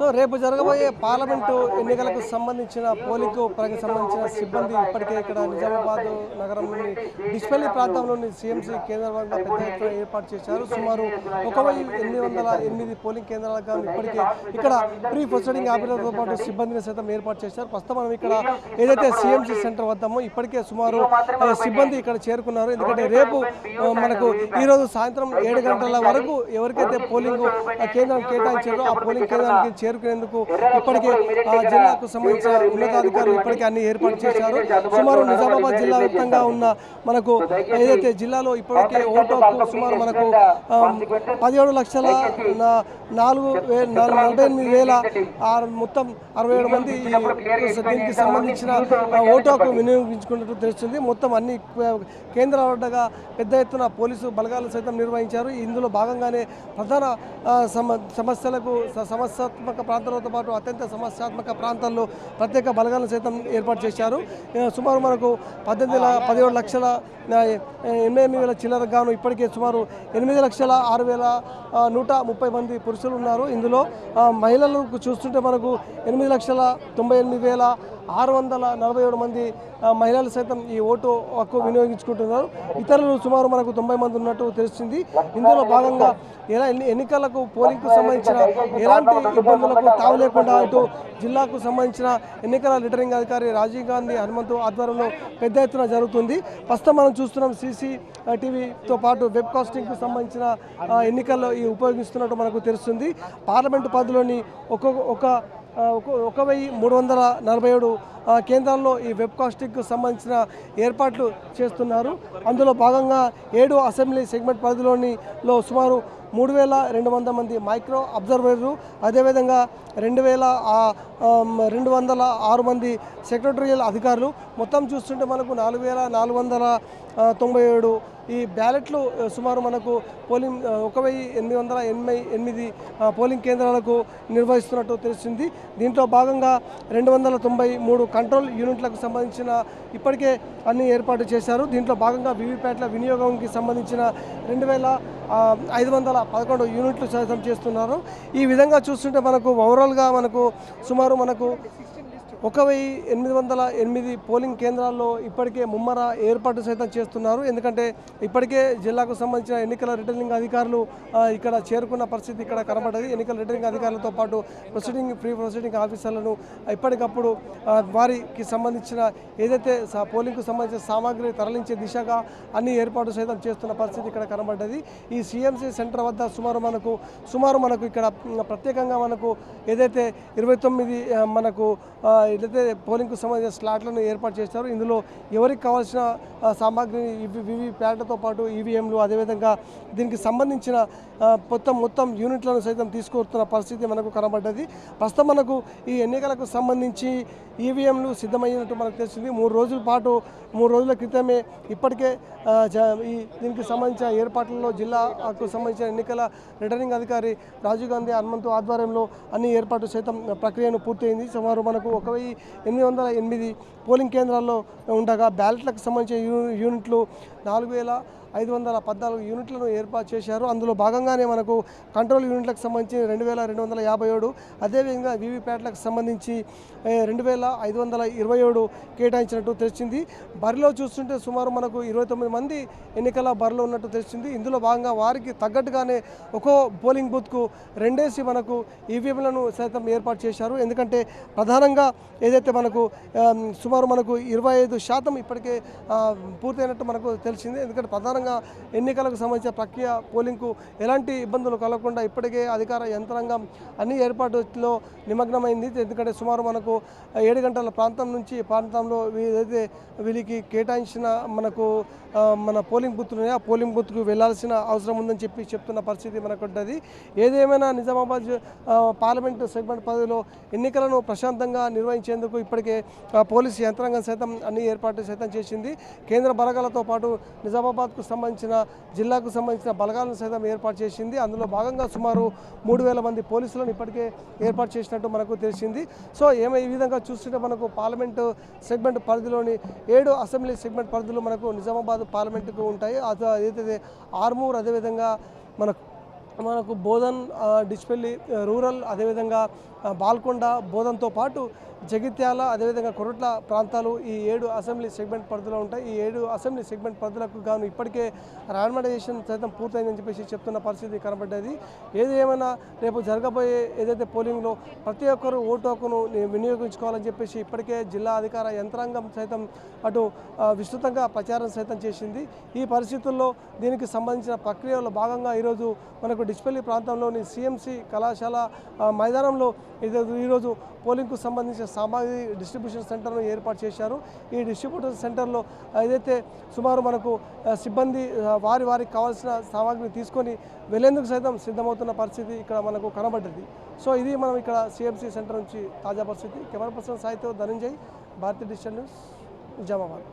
So రేపు జరగబోయే parliament ఎన్నికలకు సంబంధించిన పోలింగ్ పరంగా సంబంధించిన సిబ్బంది ఇప్పటికే ఇక్కడ నిజామాబాద్ నగరంలోని డిస్పల్లి ప్రాంతంలోని సీఎంసీ కేంద్రంగా పెద్ద ఎత్తున ఏర్పాటు చేశారు. సుమారు ఒక ఎనిమిది వందల ఎనిమిది పోలింగ్ కేంద్రాలకు గాను ఇప్పటికే ఇక్కడ ప్రీ ప్రొసీడింగ్ ఆఫీసర్తో పాటు సిబ్బందిని సైతం ఏర్పాటు చేశారు. ప్రస్తుతం మనం ఇక్కడ ఏదైతే సీఎంసీ సెంటర్ వద్దామో ఇప్పటికే సుమారు సిబ్బంది ఇక్కడ చేరుకున్నారు. ఎందుకంటే రేపు మనకు ఈరోజు సాయంత్రం ఏడు గంటల వరకు ఎవరికైతే పోలింగ్ కేంద్రం కేటాయించారో ఆ పోలింగ్ కేంద్రానికి చేరుకునేందుకు ఇప్పటికే ఆ జిల్లాకు సంబంధించిన ఉన్నతాధికారులు ఇప్పటికే అన్ని ఏర్పాటు చేశారు. సుమారు నిజామాబాద్ జిల్లా వ్యాప్తంగా ఉన్న మనకు ఏదైతే జిల్లాలో ఇప్పటికే ఓటు సుమారు మనకు పదిహేడు లక్షల నాలుగు నలభై ఎనిమిది వేల మొత్తం అరవై ఏడు మంది ఈ దీనికి సంబంధించిన ఆ, ఓటు హక్కు వినియోగించుకున్నట్టు తెలుస్తుంది. మొత్తం అన్ని కే- కేంద్రాల వద్దగా పెద్ద ఎత్తున పోలీసు బలగాలు సైతం నిర్వహించారు. ఇందులో భాగంగానే ప్రధాన సమస్యలకు సమస్యాత్మక ప్రాంతాలతో పాటు అత్యంత సమస్యాత్మక ప్రాంతాల్లో ప్రత్యేక బలగాలను సైతం ఏర్పాటు చేశారు. సుమారు మనకు పద్దెనిమిది పదిహేడు లక్షల ఎనభై ఎనిమిది వేల చిల్లర గాను ఇప్పటికే సుమారు ఎనిమిది లక్షల ఆరు వేల నూట ముప్పై మంది పురుషులు ఉన్నారు. ఇందులో మహిళలకు చూస్తుంటే మనకు ఎనిమిది లక్షల తొంభై ఎనిమిది వేల ఆరు వందల నలభై ఏడు మంది మహిళలు సైతం ఈ ఓటు హక్కు వినియోగించుకుంటున్నారు. ఇతరులు సుమారు మనకు తొంభై మంది ఉన్నట్టు తెలుస్తుంది. ఇందులో భాగంగా ఎలా ఎన్నికలకు పోలింగ్కు సంబంధించిన ఎలాంటి ఇబ్బందులకు తావు లేకుండా అటు జిల్లాకు సంబంధించిన ఎన్నికల రిటర్నింగ్ అధికారి రాజీవ్ గాంధీ హనుమంతు ఆధ్వర్యంలో పెద్ద ఎత్తున జరుగుతుంది. ప్రస్తుతం మనం చూస్తున్నాం సీసీ టీవీతో పాటు వెబ్ కాస్టింగ్కు సంబంధించిన ఎన్నికల్లో ఈ ఉపయోగిస్తున్నట్టు మనకు తెలుస్తుంది. పార్లమెంటు పరిధిలోని ఒక్కొక్క ఒక ఒక ఒక వెయ్యి మూడు వందల నలభై ఏడు కేంద్రాల్లో ఈ వెబ్ కాస్టింగ్కు సంబంధించిన ఏర్పాట్లు చేస్తున్నారు. అందులో భాగంగా ఏడు అసెంబ్లీ సెగ్మెంట్ పరిధిలోని లో సుమారు మూడు వేల రెండు వందల మంది మైక్రో అబ్జర్వర్లు అదేవిధంగా రెండు వేల రెండు వందల ఆరు మంది సెక్రటరియల్ అధికారులు. మొత్తం చూస్తుంటే మనకు నాలుగు వేల నాలుగు వందల తొంభై ఏడు ఈ బ్యాలెట్లు సుమారు మనకు పోలింగ్ ఒక వెయ్యి ఎనిమిది వందల ఎనభై ఎనిమిది పోలింగ్ కేంద్రాలకు నిర్వహిస్తున్నట్టు తెలిసింది దీంట్లో భాగంగా రెండు వందల తొంభై మూడు కంట్రోల్ యూనిట్లకు సంబంధించిన ఇప్పటికే అన్ని ఏర్పాటు చేశారు. దీంట్లో భాగంగా వీవీప్యాట్ల వినియోగంకి సంబంధించిన రెండు వేల ఐదు వందల పదకొండు యూనిట్లు సైతం చేస్తున్నారు. ఈ విధంగా చూస్తుంటే మనకు ఓవరాల్గా మనకు సుమారు మనకు ఒక వెయ్యి ఎనిమిది వందల ఎనిమిది పోలింగ్ కేంద్రాల్లో ఇప్పటికే ముమ్మర ఏర్పాటు సైతం చేస్తున్నారు. ఎందుకంటే ఇప్పటికే జిల్లాకు సంబంధించిన ఎన్నికల రిటర్నింగ్ అధికారులు ఇక్కడ చేరుకున్న పరిస్థితి ఇక్కడ కనబడ్డది. ఎన్నికల రిటర్నింగ్ అధికారులతో పాటు ప్రొసీడింగ్ ప్రీ ప్రొసీడింగ్ ఆఫీసర్లను ఎప్పటికప్పుడు వారికి సంబంధించిన ఏదైతే స- పోలింగ్కు సంబంధించిన సామాగ్రి తరలించే దిశగా అన్ని ఏర్పాటు సైతం చేస్తున్న పరిస్థితి ఇక్కడ కనబడ్డది. ఈ సీఎంసీ సెంటర్ వద్ద సుమారు మనకు సుమారు మనకు ఇక్కడ ప్రత్యేకంగా మనకు ఏదైతే ఇరవై తొమ్మిది మనకు ఏదైతే పోలింగ్కు సంబంధించిన స్లాట్లను ఏర్పాటు చేశారో ఇందులో ఎవరికి కావాల్సిన సామాగ్రిని వివి ప్యాడ్లతో పాటు ఈవీఎంలు అదేవిధంగా దీనికి సంబంధించిన మొత్తం మొత్తం యూనిట్లను సైతం తీసుకొస్తున్న పరిస్థితి మనకు కనబడ్డది. ప్రస్తుతం మనకు ఈ ఎన్నికలకు సంబంధించి ఈవీఎంలు సిద్ధమయ్యినట్టు మనకు తెలిసింది. మూడు రోజుల పాటు మూడు రోజుల క్రితమే ఇప్పటికే జ- ఈ దీనికి సంబంధించిన ఏర్పాట్లలో జిల్లాకు సంబంధించిన ఎన్నికల రిటర్నింగ్ అధికారి రాజీవ్ గాంధీ హనుమంతు ఆధ్వర్యంలో అన్ని ఏర్పాటు సైతం ప్రక్రియను పూర్తయింది. సుమారు మనకు ఒక వెయ్యి ఎనిమిది వందల ఎనిమిది పోలింగ్ కేంద్రాల్లో ఉండగా బ్యాలెట్లకు సంబంధించిన యూ- యూనిట్లు నాలుగు వేల ఐదు వందల పద్నాలుగు యూనిట్లను ఏర్పాటు చేశారు. అందులో భాగంగానే మనకు కంట్రోల్ యూనిట్లకు సంబంధించి రెండు వేల రెండు వందల యాభై ఏడు అదేవిధంగా వీవీప్యాట్లకు సంబంధించి రెండు వేల ఐదు వందల ఇరవై ఏడు కేటాయించినట్టు తెలిసింది. బరిలో చూస్తుంటే సుమారు మనకు ఇరవై తొమ్మిది మంది ఎన్నికల బరిలో ఉన్నట్టు తెలిసింది. ఇందులో భాగంగా వారికి తగ్గట్టుగానే ఒక్కో పోలింగ్ బూత్కు రెండేసి మనకు ఈవీఎంలను సైతం ఏర్పాటు చేశారు. ఎందుకంటే ప్రధానంగా ఏదైతే మనకు సుమారు మనకు ఇరవై ఐదు శాతం ఇప్పటికే పూర్తయినట్టు మనకు తెలిసింది. ఎందుకంటే ప్రధానంగా ఎన్నికలకు సంబంధించిన ప్రక్రియ పోలింగ్కు ఎలాంటి ఇబ్బందులు కలగకుండా ఇప్పటికే అధికార యంత్రాంగం అన్ని ఏర్పాటులో నిమగ్నమైంది. ఎందుకంటే సుమారు మనకు ఏడు గంటల ప్రాంతం నుంచి ప్రాంతంలో ఏదైతే వీరికి కేటాయించిన మనకు మన పోలింగ్ బూత్లు ఉన్నాయో ఆ పోలింగ్ బూత్కు వెళ్ళాల్సిన అవసరం ఉందని చెప్పి చెప్తున్న పరిస్థితి మనకు ఉంటుంది ఏదేమైనా నిజామాబాద్ పార్లమెంట్ పార్లమెంటు సెగ్మెంట్ పదవిలో ఎన్నికలను ప్రశాంతంగా నిర్వహించేందుకు ఇప్పటికే పోలీసు యంత్రాంగం సైతం అన్ని ఏర్పాట్లు సైతం చేసింది. కేంద్ర బలగాలతో పాటు నిజామాబాద్కు సంబంధించిన జిల్లాకు సంబంధించిన బలగాలను సైతం ఏర్పాటు చేసింది. అందులో భాగంగా సుమారు మూడు వేల మంది పోలీసులను ఇప్పటికే ఏర్పాటు చేసినట్టు మనకు తెలిసింది. సో ఏమై ఈ విధంగా చూస్తుంటే మనకు పార్లమెంటు సెగ్మెంట్ పరిధిలోని ఏడు అసెంబ్లీ సెగ్మెంట్ పరిధిలో మనకు నిజామాబాద్ పార్లమెంటుకు ఉంటాయి. అది ఏదైతే ఆర్మూర్ అదేవిధంగా మన మనకు బోధన్ డిచ్పల్లి డిస్పెల్లి రూరల్ అదేవిధంగా బాల్కొండ బోధన్తో పాటు జగిత్యాల అదేవిధంగా కొరట్ల ప్రాంతాలు ఈ ఏడు అసెంబ్లీ సెగ్మెంట్ పరిధిలో ఉంటాయి. ఈ ఏడు అసెంబ్లీ సెగ్మెంట్ పరిధులకు గాను ఇప్పటికే రాన్మడైజేషన్ సైతం పూర్తయిందని చెప్పేసి చెప్తున్న పరిస్థితి కనబడ్డది. ఏది ఏమైనా రేపు జరగబోయే ఏదైతే పోలింగ్లో ప్రతి ఒక్కరు ఓటు హక్కును వినియోగించుకోవాలని చెప్పేసి ఇప్పటికే జిల్లా అధికార యంత్రాంగం సైతం అటు విస్తృతంగా ప్రచారం సైతం చేసింది. ఈ పరిస్థితుల్లో దీనికి సంబంధించిన ప్రక్రియలో భాగంగా ఈరోజు మనకు డిస్పెల్లి ప్రాంతంలోని సిఎంసి కళాశాల మైదానంలో ఈరోజు పోలింగ్కు సంబంధించిన సామాగ్రి డిస్ట్రిబ్యూషన్ సెంటర్ను ఏర్పాటు చేశారు. ఈ డిస్ట్రిబ్యూషన్ సెంటర్లో ఏదైతే సుమారు మనకు సిబ్బంది వారి వారికి కావాల్సిన సామాగ్రిని తీసుకొని వెళ్ళేందుకు సైతం సిద్ధమవుతున్న పరిస్థితి ఇక్కడ మనకు కనబడ్డది. సో ఇది మనం ఇక్కడ సిఎంసి సెంటర్ నుంచి తాజా పరిస్థితి. కెమెరా పర్సన్ సాయితో ధనంజయ్ భారతీయ డిజిటల్ న్యూస్ నిజామాబాద్.